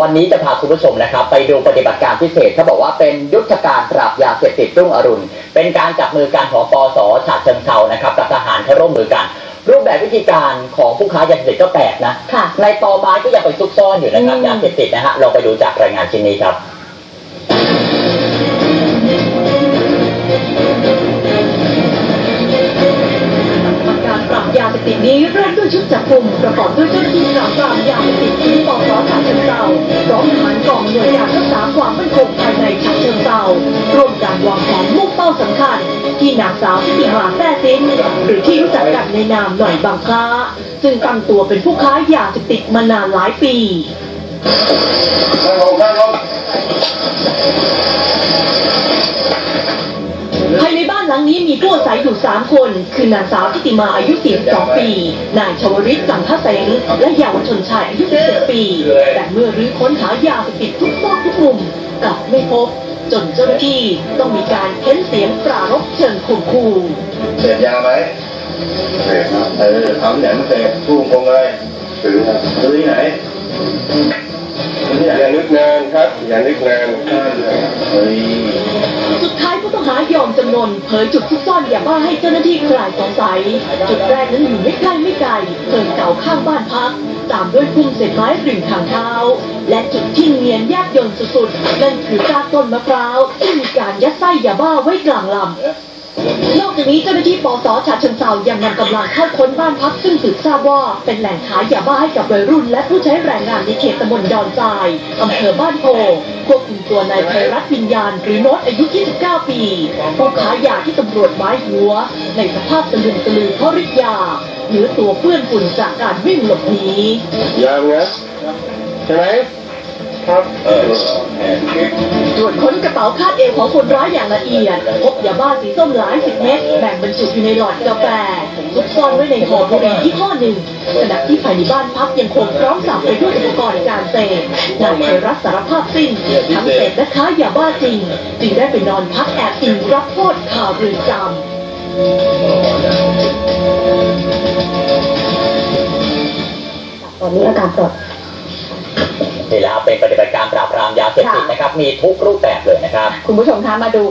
วันนี้จะพาคุณผู้ชมนะครับ ไปดูปฏิบัติการพิเศษเขาบอกว่าเป็นยุทธการปราบยาเสพติดรุ่งอรุณ เป็นการจับมือกันของปสฉะเชิงเทรานะครับกับทหารเขาร่วมมือกัน รูปแบบวิธีการของผู้ค้ายาเสพติดก็แปลกนะค่ะในตอไม้ก็ยังไปซุกซ่อนอยู่นะครับอืมยาเสพติดนะฮะลองไปดูจากรายงานชิ้นนี้ครับการปราบยาเสพติดนี้เริ่มด้วยชุดจับกลุ่มประกอบด้วยเจ้าหน้าที่ปราบปรามยาเสพติดที่ปส การวางแผนมุ่งเป้าสำคัญ ที่นางสาวทิติมาแท้ซินหรือที่รู้จักกันในนามหน่อยบางคล้าซึ่งตั้งตัวเป็นผู้ค้ายาเสพติดมานานหลายปีภายในบ้านหลังนี้มีผู้อาศัยอยู่ 3 คน คือนางสาวทิติมาอายุ 42 ปี นายชวริตสังฆเสงและเยาวชนชายอายุ 17 ปี แต่เมื่อรื้อค้นหายาเสพติดทุกซอกทุกมุมกลับไม่พบ จนเจ้าหน้าที่ต้องมีการเค้นเสียงปรารบเชิงข่มขู่เสพยาไหมเสพครับเออทำที่ไหนมาเสพผู้คงเลยซื้อครับซื้อที่ไหนซื้อที่ไหนอย่านึกนานครับ อย่านึกนานเฮ้ย สุดท้ายผู้ต้องหายอมจำนนเผยจุดซุกซ่อนยาบ้าให้เจ้าหน้าที่คลายสงสัย จุดแรกนั้นอยู่ไม่ใกล้ไม่ไกลเพิงเก่าข้างบ้านพัก ตามด้วยพุ่มเศษไม้ริมทางเท้า และจุดที่เนียนยากยนสุดๆนั่นคือซากต้นมะพร้าวที่มีการยัดไส้ยาบ้าไว้กลางลำ นอกจากนี้เจ้าหน้าที่ปสฉะเชิงเทรายังนำกำลังเข้าค้นบ้านพักซึ่งสืบทราบว่าเป็นแหล่งขายยาบ้าให้กับวัยรุ่น และผู้ใช้แรงงานในเขตตำบลดอนทรายอำเภอบ้านโพควบคุมตัวนายไพรัตน์วิญญาณหรือโน้ตอายุ 29 ปีผู้ค้ายยาที่ตำรวจไม้หัว ในสภาพสลึมสลือเพราะฤทธิ์ยาเนื้อตัวเปื้อนฝุ่นจากการวิ่งหลบหนียังนะใช่ไหม ตรวจค้นกระเป๋าคาดเอวของคนร้ายอย่างละเอียด พบยาบ้าสีส้มหลายสิบเม็ดแบ่งบรรจุอยู่ในหลอดกาแฟซุกซ่อนไว้ในห่อบุหรี่ยี่ห้อหนึ่งขณะที่ภายในบ้านพักยังคงพร้อมสับไปด้วยอุปกรณ์การเสพนายไพรัตน์สารภาพสิ้นทั้งเสพและค้ายาบ้าจริง จึงได้ไปนอนพักแอบอิงรับโทษข่าวเรือนจำตอนนี้อาการปลอด นี่แหละครับเป็นปฏิบัติการปราบปรามยาเสพติดนะครับ มีทุกรูปแบบเลยนะครับ คุณผู้ชมคะมาดู